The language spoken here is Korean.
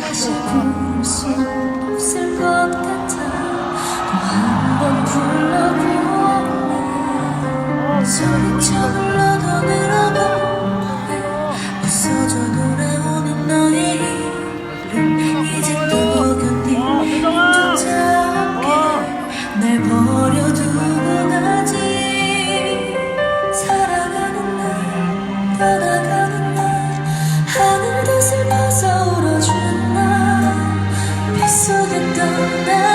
다시 부를 수 없을 것 같아. 또 한 번 불러보네. 소리쳐 그 뜻을 벗어 울어준 나. 빗속에 떠나